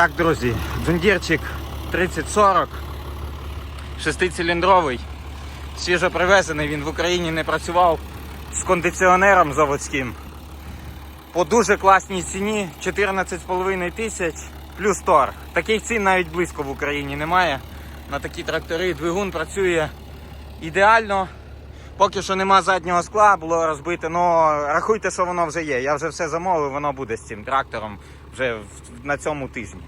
Так, друзі, джундірчик 3040, шестициліндровий, свіжо привезений, він в Україні не працював з кондиціонером заводським. По дуже класній ціні 14,5 тисяч плюс торг. Таких цін навіть близько в Україні немає. На такі трактори двигун працює ідеально. Поки що нема заднього скла, було розбите, але рахуйте, що воно вже є. Я вже все замовив, воно буде з цим трактором вже на цьому тижні.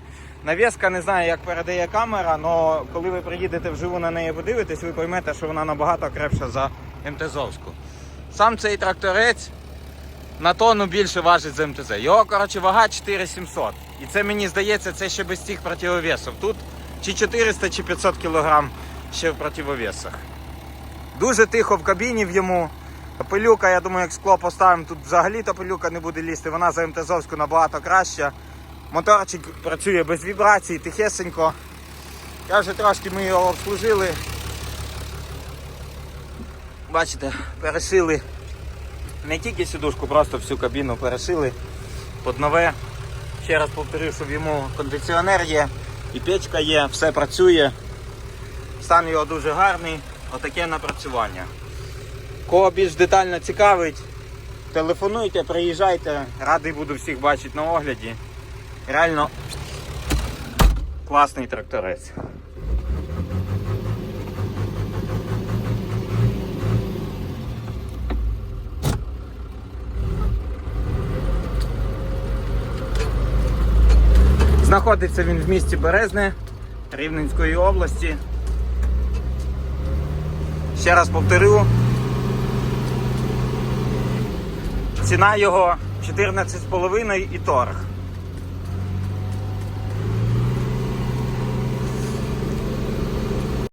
Навіска не знаю, як передає камера, але коли ви приїдете вживу на неї подивитесь, ви поймете, що вона набагато крепша за МТЗовську. Сам цей тракторець на тонну більше важить за МТЗ. Його, коротше, вага 4700. І це мені здається, це ще без тих противовесів. Тут чи 400, чи 500 кг ще в противовесах. Дуже тихо в кабіні в йому. Пилюка, я думаю, як скло поставимо, тут взагалі то пилюка не буде лізти. Вона за МТЗовську набагато краща. Моторчик працює без вібрацій, тихесенько. Я вже трошки ми його обслужили. Бачите, перешили не тільки сідушку, просто всю кабіну перешили під нове. Ще раз повторю, щоб йому кондиціонер є, і печка є, все працює. Стан його дуже гарний, отаке напрацювання. Кого більш детально цікавить, телефонуйте, приїжджайте, радий буду всіх бачити на огляді. Реально класний тракторець. Знаходиться він в місті Березне Рівненської області. Ще раз повторю. Ціна його 14,5 і торг.